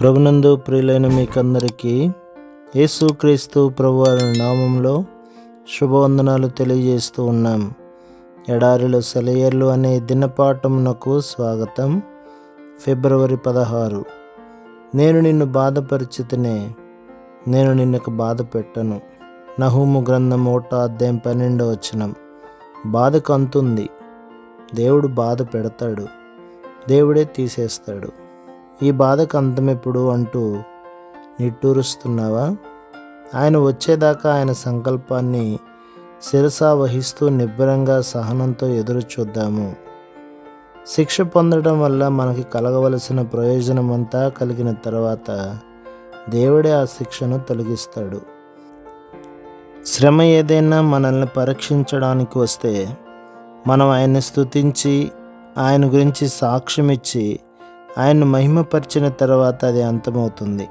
ప్రభునందు ప్రియులైన మీకందరికీ యేసుక్రీస్తు ప్రభువారి నామంలో శుభవందనాలు తెలియజేస్తూ ఉన్నాం. ఎడారిలో సెలయర్లు అనే దినపాఠమునకు స్వాగతం. ఫిబ్రవరి పదహారు. నేను నిన్ను బాధపరిచితనే నేను నిన్నకు బాధ పెట్టను నహూము గ్రంథం ఒకటో అధ్యాయం పన్నెండో వచనం. బాధకు అంతుంది దేవుడు బాధ పెడతాడు దేవుడే తీసేస్తాడు. ఈ బాధకు అంతమెప్పుడు అంటూ నిట్టూరుస్తున్నావా? ఆయన వచ్చేదాకా ఆయన సంకల్పాన్ని శిరసా వహిస్తూ నిబ్బరంగా సహనంతో ఎదురు చూద్దాము. శిక్ష పొందడం వల్ల మనకి కలగవలసిన ప్రయోజనమంతా కలిగిన తర్వాత దేవుడే ఆ శిక్షను తొలగిస్తాడు. శ్రమ ఏదైనా మనల్ని పరీక్షించడానికి వస్తే మనం ఆయన్ని స్థుతించి ఆయన గురించి సాక్ష్యం ఇచ్చి ఆయన్ను మహిమపరిచిన తర్వాత అది అంతమవుతుంది.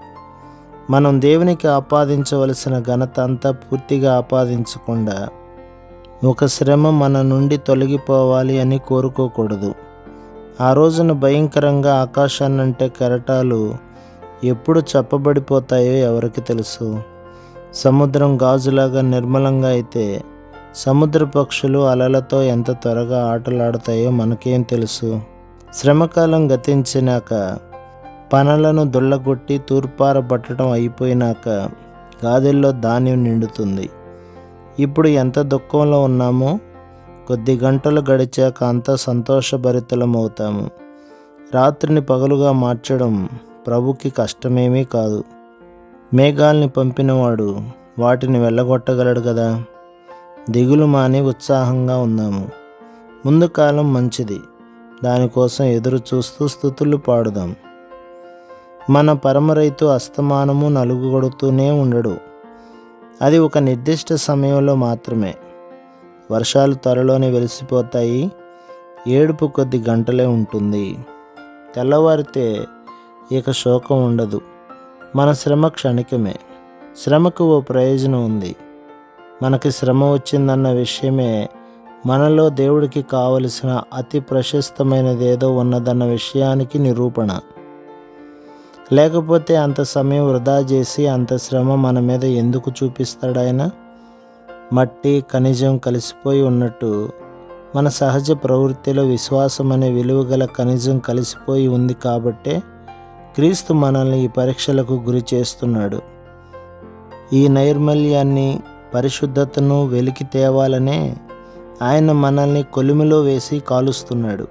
మనం దేవునికి ఆపాదించవలసిన ఘనత అంతా పూర్తిగా ఆపాదించకుండా ఒక శ్రమ మన నుండి తొలగిపోవాలి అని కోరుకోకూడదు. ఆ రోజున భయంకరంగా ఆకాశాన్నంటే కెరటాలు ఎప్పుడు చెప్పబడిపోతాయో ఎవరికి తెలుసు. సముద్రం గాజులాగా నిర్మలంగా అయితే సముద్ర పక్షులు అలలతో ఎంత త్వరగా ఆటలాడతాయో మనకేం తెలుసు. శ్రమకాలం గతించినాక పనలను దుళ్ళగొట్టి తూర్పారబట్టడం అయిపోయినాక గాదెల్లో ధాన్యం నిండుతుంది. ఇప్పుడు ఎంత దుఃఖంలో ఉన్నామో కొద్ది గంటలు గడిచాక అంత సంతోషభరితలమవుతాము. రాత్రిని పగలుగా మార్చడం ప్రభుకి కష్టమేమీ కాదు. మేఘాల్ని పంపినవాడు వాటిని వెళ్ళగొట్టగలడు కదా. దిగులు మాని ఉత్సాహంగా ఉన్నాము. ముందు కాలం మంచిది. దానికోసం ఎదురు చూస్తూ స్థుతులు పాడుదాం. మన పరమరైతు అస్తమానము నలుగుగొడుతూనే ఉండడు. అది ఒక నిర్దిష్ట సమయంలో మాత్రమే. వర్షాలు త్వరలోనే వెలిసిపోతాయి. ఏడుపు కొద్ది గంటలే ఉంటుంది. తెల్లవారితే ఇక శోకం ఉండదు. మన శ్రమ క్షణికమే. శ్రమకు ఓ ప్రయోజనం ఉంది. మనకి శ్రమ వచ్చిందన్న విషయమే మనలో దేవుడికి కావలసిన అతి ప్రశస్తమైనది ఏదో ఉన్నదన్న విషయానికి నిరూపణ. లేకపోతే అంత సమయం వృధా చేసి అంత శ్రమ మన మీద ఎందుకు చూపిస్తాడు ఆయన? మట్టి ఖనిజం కలిసిపోయి ఉన్నట్టు మన సహజ ప్రవృత్తిలో విశ్వాసం అనే విలువగల ఖనిజం కలిసిపోయి ఉంది కాబట్టే క్రీస్తు మనల్ని ఈ పరీక్షలకు గురి చేస్తున్నాడు. ఈ నైర్మల్యాన్ని పరిశుద్ధతను వెలికి తేవాలనే ఆయన మనల్ని కొలిమిలో వేసి కాలుస్తున్నాడు.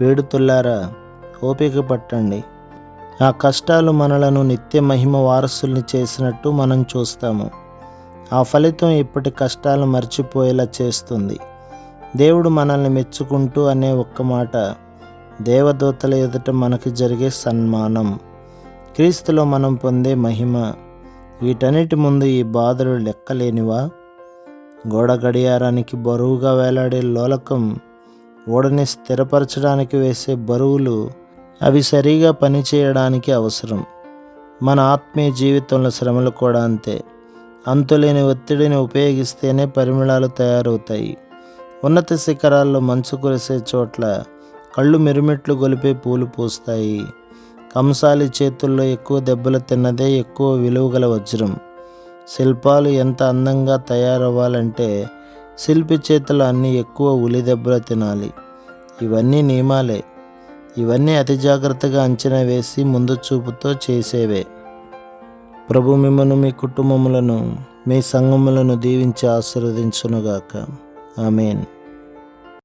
పేడుతుల్లారా ఓపిక పట్టండి. ఆ కష్టాలు మనలను నిత్య మహిమ వారసుల్ని చేసినట్టు మనం చూస్తాము. ఆ ఫలితం ఇప్పటి కష్టాలు మర్చిపోయేలా చేస్తుంది. దేవుడు మనల్ని మెచ్చుకుంటూ అనే ఒక్క మాట దేవదూతల ఎదుట మనకి జరిగే సన్మానం. క్రీస్తులో మనం పొందే మహిమ వీటన్నిటి ముందు ఈ బాధలు లెక్కలేనివా? గోడ గడియారానికి బరువుగా వేలాడే లోలకం ఓడని స్థిరపరచడానికి వేసే బరువులు అవి సరిగా పనిచేయడానికి అవసరం. మన ఆత్మీయ జీవితంలో శ్రమలు కూడా అంతే. అంతులేని ఒత్తిడిని ఉపయోగిస్తేనే పరిమళాలు తయారవుతాయి. ఉన్నత శిఖరాల్లో మంచు కురిసే చోట్ల కళ్ళు మిరుమిట్లు గొలిపే పూలు పూస్తాయి. కంసాలి చేతుల్లో ఎక్కువ దెబ్బలు తిన్నదే ఎక్కువ విలువగల వజ్రం. శిల్పాలు ఎంత అందంగా తయారవ్వాలంటే శిల్పి చేతులు అన్నీ ఎక్కువ ఉలి దెబ్బలు తినాలి. ఇవన్నీ నియమాలే. ఇవన్నీ అతి జాగ్రత్తగా అంచనా వేసి ముందు చూపుతో చేసేవే. ప్రభు మిమ్మను మీ కుటుంబములను మీ సంగములను దీవించి ఆశీర్వదించునుగాక. ఆమెన్.